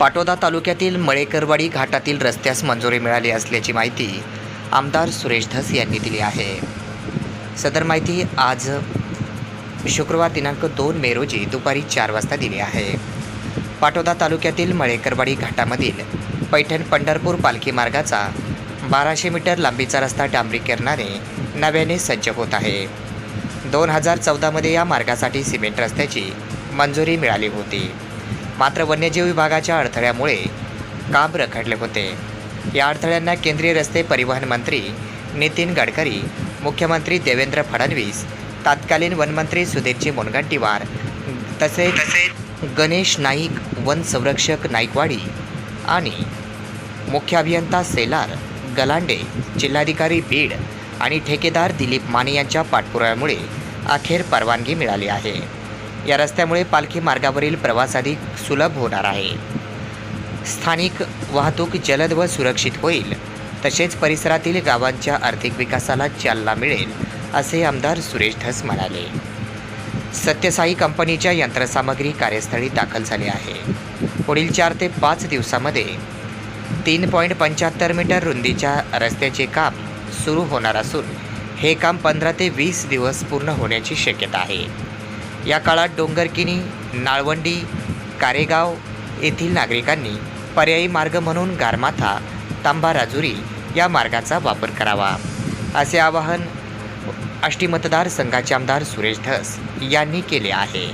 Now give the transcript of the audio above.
पाटोदा तालुक्यातील मळेकरवाडी घाटातील रस्त्यास मंजुरी मिळाली असल्याची माहिती आमदार सुरेश धस यांनी दिली आहे. सदर माहिती आज शुक्रवार दिनांक दोन मे रोजी दुपारी चार वाजता दिली आहे. पाटोदा तालुक्यातील मळेकरवाडी घाटामधील पैठण पंढरपूर पालखी मार्गाचा बाराशे मीटर लांबीचा रस्ता डांबरीकरणाने नव्याने सज्ज होत आहे. दोन हजार चौदामध्ये या मार्गासाठी सिमेंट रस्त्याची मंजुरी मिळाली होती. मात्र वन्यजीव विभागाच्या अडथळ्यामुळे काम रखडले होते. या अडथळ्यांना केंद्रीय रस्ते परिवहन मंत्री नितीन गडकरी मुख्यमंत्री देवेंद्र फडणवीस तत्कालीन वनमंत्री सुधीरजी मुनगंटीवार तसेच तसेच गणेश नाईक वन संरक्षक नाईकवाडी आणि मुख्य अभियंता सेलार गलांडे जिल्हाधिकारी बीड आणि ठेकेदार दिलीप माने यांच्या पाठपुराव्यामुळे अखेर परवानगी मिळाली आहे. या रस्त्यामुळे पालखी मार्गावरील प्रवास अधिक सुलभ होणार आहे. स्थानिक वाहतूक जलद व सुरक्षित होईल. तसेच परिसरातील गावांच्या आर्थिक विकासाला चालना मिळेल असे आमदार सुरेश धस म्हणाले. सत्यसाई कंपनीच्या यंत्रसामग्री कार्यस्थळी दाखल झाली आहे. पुढील चार ते पाच दिवसामध्ये तीन पॉईंट पंच्याहत्तर मीटर रुंदीच्या रस्त्याचे काम सुरू होणार असून हे काम पंधरा ते वीस दिवस पूर्ण होण्याची शक्यता आहे. या काळात डोंगरकिनी नाळवंडी कारेगाव येथील नागरिकांनी पर्यायी मार्ग म्हणून गारमाथा तांबा राजुरी या मार्गाचा वापर करावा. असे आवाहन आष्टी मतदारसंघाचे आमदार सुरेश धस यांनी केले आहे.